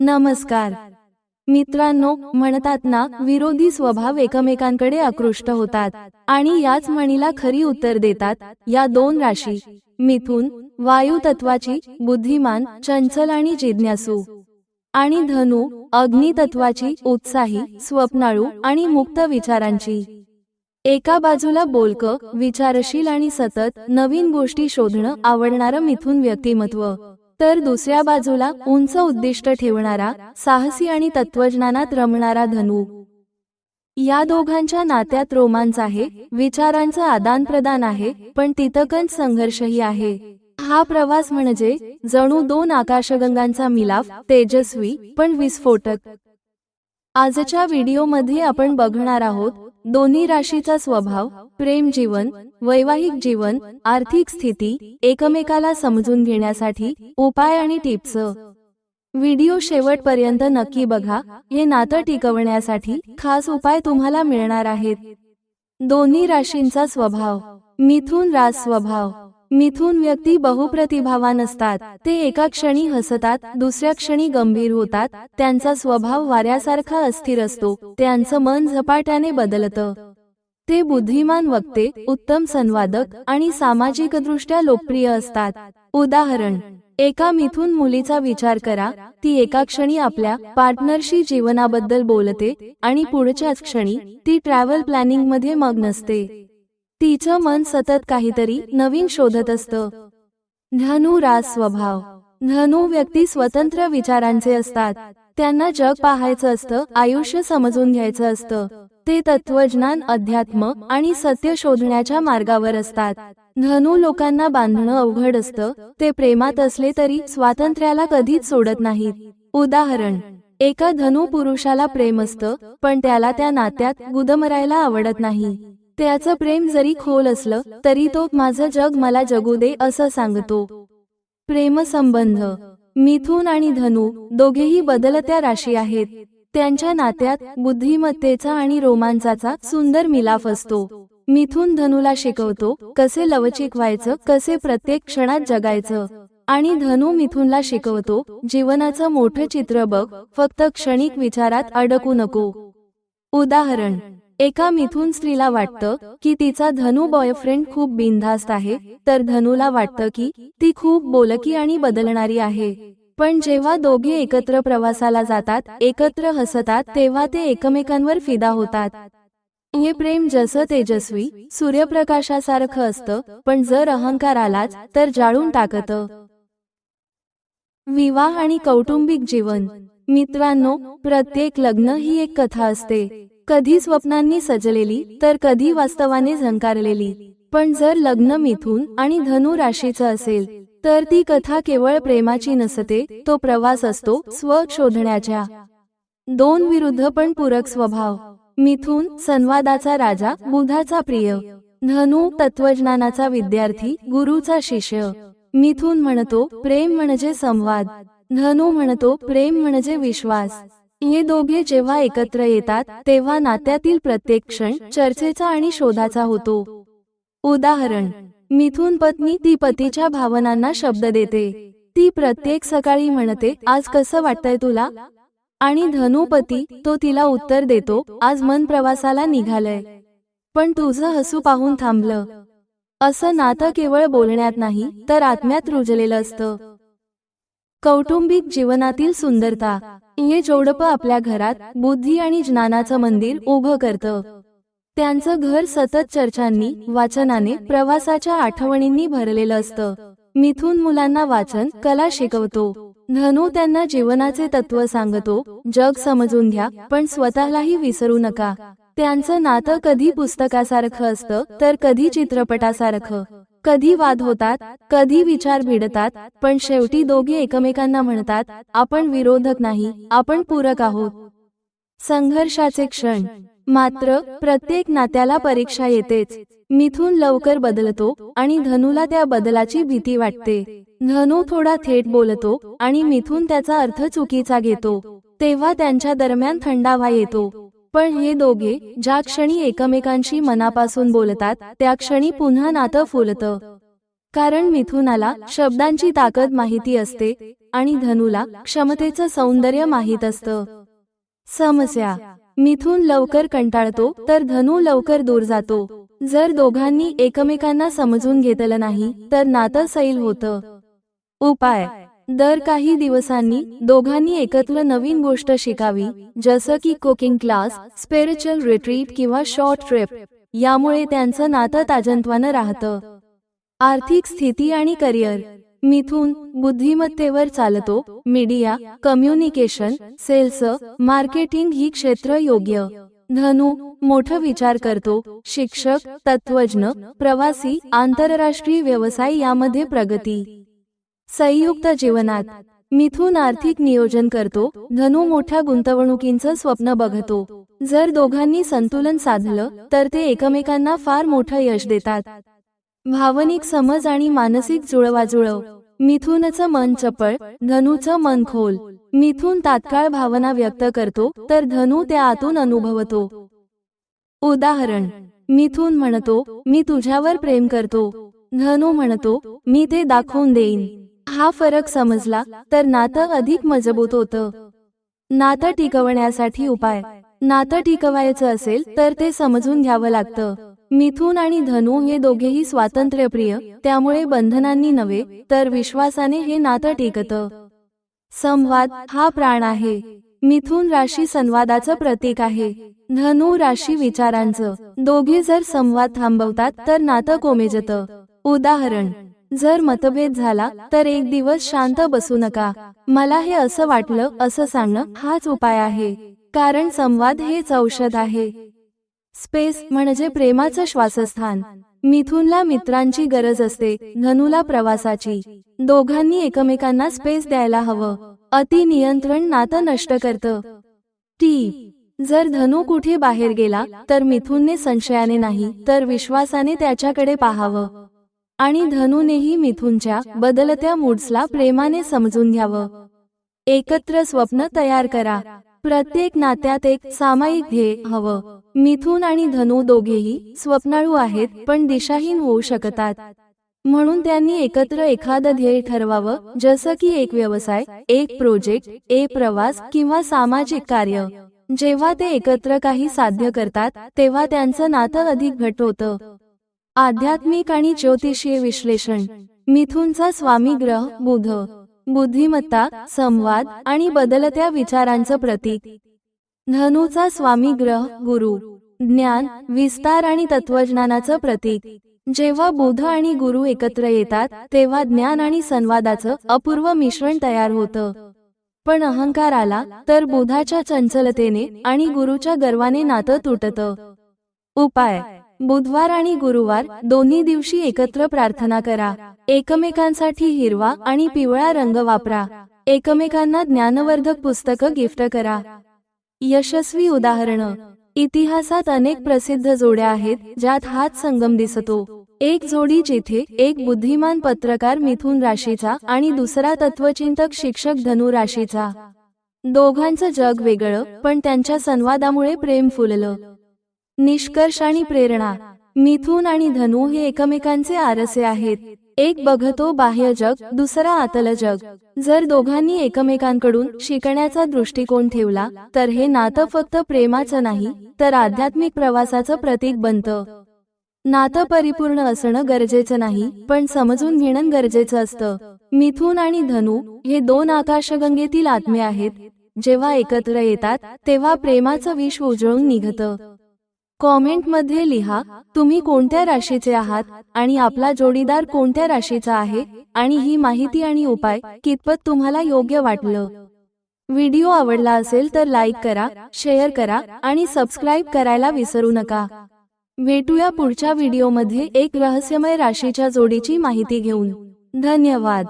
नमस्कार. मित्रांनो म्हणतात ना विरोधी स्वभाव एकमेकांकडे आकृष्ट होतात आणि याच म्हणीला खरी उत्तर देतात या दोन राशी मिथुन वायू तत्वाची बुद्धिमान चंचल आणि जिज्ञासू. आणि धनु अग्नितत्वाची उत्साही स्वप्नाळू आणि मुक्त विचारांची. एका बाजूला बोलक विचारशील आणि सतत नवीन गोष्टी शोधणं आवडणारं मिथून व्यक्तिमत्व. तर दुसऱ्या बाजूला उंच उद्दिष्ट ठेवणारा साहसी आणि तत्वज्ञानात रमणारा धनु. या दोघांच्या नात्यात रोमांच आहे विचारांचं आदान प्रदान आहे पण तितकंच संघर्षही आहे. हा प्रवास म्हणजे जणू दोन आकाशगंगांचा मिलाफ तेजस्वी पण विस्फोटक. आजच्या व्हिडिओमध्ये आपण बघणार आहोत दोन्ही राशीचा स्वभाव प्रेम जीवन वैवाहिक जीवन आर्थिक स्थिती एकमेकाला समजून घेण्यासाठी उपाय आणि टिप्स. व्हिडिओ शेवटपर्यंत नक्की बघा हे नातं टिकवण्यासाठी खास उपाय तुम्हाला मिळणार आहेत. दोन्ही राशींचा स्वभाव मिथून रास स्वभाव. मिथून व्यक्ती बहुप्रतिभावान असतात. ते एका क्षणी हसतात दुसऱ्या क्षणी गंभीर होतात. त्यांचा स्वभाव वाऱ्यासारखा अस्थिर असतो. त्यांचं मन झपाट्याने बदलतं. ते बुद्धिमान वक्ते उत्तम संवादक आणि सामाजिकदृष्ट्या लोकप्रिय असतात. उदाहरण एका मिथून मुलीचा विचार करा. ती एका क्षणी आपल्या पार्टनरशी जीवनाबद्दल बोलते आणि पुढच्याच क्षणी ती ट्रॅव्हल प्लॅनिंगमध्ये मग्न असते. तिचं मन सतत काहीतरी नवीन शोधत असतं. धनु रास स्वभाव. धनु व्यक्ती स्वतंत्र विचारांचे असतात. त्यांना जग पाहायचं असतं आयुष्य समजून घ्यायचं असतं. ते तत्वज्ञान अध्यात्म आणि सत्य शोधण्याच्या मार्गावर असतात. धनु लोकांना बांधणं अवघड असतं ते प्रेमात असले तरी स्वातंत्र्याला कधीच सोडत नाहीत. उदाहरण एका धनु पुरुषाला प्रेम असतं पण त्याला त्या नात्यात गुदमरायला आवडत नाही. त्याचं प्रेम जरी खोल असलं तरी तो माझं जग मला जगू दे असं सांगतो. प्रेमसंबंध मिथून आणि धनु दोघेही बदलत्या राशी आहेत. त्यांच्या नात्यात बुद्धिमत्तेचा आणि रोमांचाचा सुंदर मिलाफ असतो. मिथून धनुला शिकवतो कसे लवचिक व्हायचं कसे प्रत्येक क्षणात जगायचं. आणि धनु मिथुनला शिकवतो जीवनाचं मोठं चित्र बघ फक्त क्षणिक विचारात अडकू नको. उदाहरण. एका मिथून स्त्रीला वाटतं की तिचा धनु बॉयफ्रेंड खूप बिनधास्त आहे तर धनुला वाटतं की ती खूप बोलकी आणि बदलणारी आहे. पण जेव्हा दोघे एकत्र प्रवासाला जातात एकत्र हसतात तेव्हा ते एकमेकांवर फिदा होतात. हे प्रेम जसं तेजस्वी सूर्यप्रकाशासारखं असतं पण जर अहंकार आलाच तर जाळून टाकतं. विवाह आणि कौटुंबिक जीवन. मित्रांनो प्रत्येक लग्न ही एक कथा असते. कधी स्वप्नांनी सजलेली तर कधी वास्तवाने झंकारलेली. पण जर लग्न मिथून आणि धनु राशीचं असेल तर ती कथा केवळ प्रेमाची नसते तो प्रवास असतो स्व शोधण्याच्या. दोन विरुद्ध पण पूरक स्वभाव. मिथून संवादाचा राजा बुधाचा प्रिय. धनु तत्वज्ञानाचा विद्यार्थी गुरुचा शिष्य. मिथून म्हणतो प्रेम म्हणजे संवाद. धनु म्हणतो प्रेम म्हणजे विश्वास. हे दोघे जेव्हा एकत्र येतात तेव्हा नात्यातील प्रत्येक क्षण चर्चेचा आणि शोधाचा होतो. उदाहरण मिथून पत्नी ती पतीच्या भावनांना शब्द देते. ती प्रत्येक सकाळी म्हणते आज कसं वाटतंय तुला? आणि धनुपती तो तिला उत्तर देतो आज मन प्रवासाला निघालय. पण तुझं हसू पाहून थांबलं. असं नातं केवळ बोलण्यात नाही तर आत्म्यात रुजलेलं असतं. कौटुंबिक जीवनातील सुंदरता. ये जोडपं आपल्या घरात बुद्धी आणि ज्ञानाचं मंदिर उभं करतं. त्यांचं घर सतत चर्चांनी वाचनाने प्रवासाच्या आठवणींनी भरलेलं असतं. मिथून मुलांना वाचन कला शिकवतो. धनु त्यांना जीवनाचे तत्व सांगतो जग समजून घ्या पण स्वतःलाही विसरू नका. त्यांचं नातं कधी पुस्तकासारखं असतं तर कधी चित्रपटासारखं. कधी वाद होतात कधी विचार भिडतात पण शेवटी दोघे एकमेकांना म्हणतात आपण विरोधक नाही आपण पूरक आहोत. संघर्षाचे क्षण. मात्र प्रत्येक नात्याला परीक्षा येतेच. मिथून लवकर बदलतो आणि धनुला त्या बदलाची भीती वाटते. धनु थोडा थेट बोलतो आणि मिथून त्याचा अर्थ चुकीचा घेतो. तेव्हा त्यांच्या दरम्यान थंडावा येतो. पण हे दोघे ज्या क्षणी एकमेकांशी मनापासून बोलतात त्या क्षणी पुन्हा नातं फुलतं. कारण मिथुनाला शब्दांची ताकद माहिती असते आणि धनुला क्षमतेचं सौंदर्य माहीत असतं. समस्या. मिथून लवकर कंटाळतो तर धनु लवकर दूर जातो. जर दोघांनी एकमेकांना समजून घेतलं नाही तर नातं सैल होतं. उपाय. दर काही दिवसांनी दोघांनी एकत्र नवीन गोष्ट शिकावी जसं की कुकिंग क्लास स्पिरिच्युअल रिट्रीट किंवा शॉर्ट ट्रिप. यामुळे त्यांचं नातं ताजंतवानं राहतं. आर्थिक स्थिती आणि करिअर. मिथून बुद्धिमत्तेवर चालतो मीडिया कम्युनिकेशन सेल्स मार्केटिंग ही क्षेत्र योग्य. धनु मोठं विचार करतो शिक्षक तत्वज्ञ प्रवासी आंतरराष्ट्रीय व्यवसाय यामध्ये प्रगती. संयुक्त जीवनात मिथून आर्थिक नियोजन करतो धनु मोठ्या गुंतवणुकींचं स्वप्न बघतो. जर दोघांनी संतुलन साधलं तर ते एकमेकांना फार मोठं यश देतात. भावनिक समज आणि मानसिक जुळवाजुळव. मिथुनचं मन चपळ धनुचं मन खोल. मिथून तात्काळ भावना व्यक्त करतो तर धनु त्या आतून अनुभवतो. उदाहरण मिथुन म्हणतो मी तुझ्यावर प्रेम करतो. धनु म्हणतो मी ते दाखवून देईन. हा फरक समजला तर नातं अधिक मजबूत होतं. नातं टिकवण्यासाठी उपाय. नातं टिकवायचं असेल तर ते समजून घ्यावं लागतं. मिथुन आणि धनु हे दोघेही स्वातंत्र्यप्रिय त्यामुळे बंधनांनी नव्हे तर विश्वासाने हे नातं टिकतं. संवाद हा प्राण आहे. मिथून राशी संवादाचं प्रतीक आहे. धनु राशी विचारांचं. दोघे जर संवाद थांबवतात तर नातं कोमेजतं. उदाहरण जर मतभेद झाला तर एक दिवस शांत बसू नका. मला हे असं वाटलं असं सांगणं हाच उपाय आहे. कारण संवाद हेच औषध आहे. स्पेस म्हणजे प्रेमाचं श्वासस्थान. मिथुनला मित्रांची गरज असते धनुला प्रवासाची. दोघांनी एकमेकांना स्पेस द्यायला हवं. अति नियंत्रण नातं नष्ट करतं. टी जर धनु कुठे बाहेर गेला तर मिथुनने संशयाने नाही तर विश्वासाने त्याच्याकडे पाहावं. आणि धनुनेही मिथुनच्या बदलत्या मूड्सला प्रेमाने समजून घ्यावं. एकत्र स्वप्न तयार करा. प्रत्येक नात्यात एक सामायिक ध्येय हवं. मिथुन आणि धनु दोघेही स्वप्नाळू आहेत पण दिशाहीन होऊ शकतात. म्हणून त्यांनी एकत्र एखादं ध्येय ठरवावं जसं की एक व्यवसाय एक प्रोजेक्ट एक प्रवास किंवा सामाजिक कार्य. जेव्हा ते एकत्र काही साध्य करतात तेव्हा त्यांचं नातं अधिक घट होतं. आध्यात्मिक आणि ज्योतिषीय विश्लेषण. मिथुनचा स्वामी ग्रह बुध. बुद्धिमत्ता संवाद आणि बदलत्या विचारांचं प्रतीक. धनुचा स्वामी ग्रह गुरु. ज्ञान विस्तार आणि तत्वज्ञानाचं प्रतीक. जेव्हा बुध आणि गुरु एकत्र येतात तेव्हा ज्ञान आणि संवादाचं अपूर्व मिश्रण तयार होतं. पण अहंकार आला तर बुधाच्या चंचलतेने आणि गुरुच्या गर्वाने नातं तुटतं. उपाय. बुधवार आणि गुरुवार दोन्ही दिवशी एकत्र प्रार्थना करा. एकमेकांसाठी हिरवा आणि पिवळा रंग वापरा. एकमेकांना ज्ञानवर्धक पुस्तकं गिफ्ट करा. यशस्वी उदाहरणं. इतिहासात अनेक प्रसिद्ध जोड्या आहेत ज्यात हात संगम दिसतो. एक जोडी जिथे एक बुद्धिमान पत्रकार मिथुन राशीचा आणि दुसरा तत्वचिंतक शिक्षक धनु राशीचा. दोघांचं जग वेगळं पण त्यांच्या संवादामुळे प्रेम फुललं. निष्कर्ष आणि प्रेरणा. मिथुन आणि धनु हे एकमेकांचे आरसे आहेत. एक बघतो बाह्य जग दुसरा आतल जग. जर दोघांनी एकमेकांकडून शिकण्याचा दृष्टिकोन ठेवला तर हे नातं फक्त प्रेमाचं नाही तर आध्यात्मिक प्रवासाचं प्रतीक बनतं. नातं परिपूर्ण असणं गरजेचं नाही पण समजून घेणं गरजेचं असतं. मिथुन आणि धनु हे दोन आकाशगंगेतील आत्मे आहेत. जेव्हा एकत्र येतात तेव्हा प्रेमाचं विश्व उजळून निघतं. कॉमेंटमध्ये लिहा तुम्ही कोणत्या राशीचे आहात आणि आपला जोडीदार कोणत्या राशीचा आहे आणि ही माहिती आणि उपाय कितपत तुम्हाला योग्य वाटलं. व्हिडिओ आवडला असेल तर लाईक करा शेअर करा आणि सबस्क्राईब करायला विसरू नका. भेटूया पुढच्या व्हिडिओमध्ये एक रहस्यमय राशीच्या जोडीची माहिती घेऊन. धन्यवाद.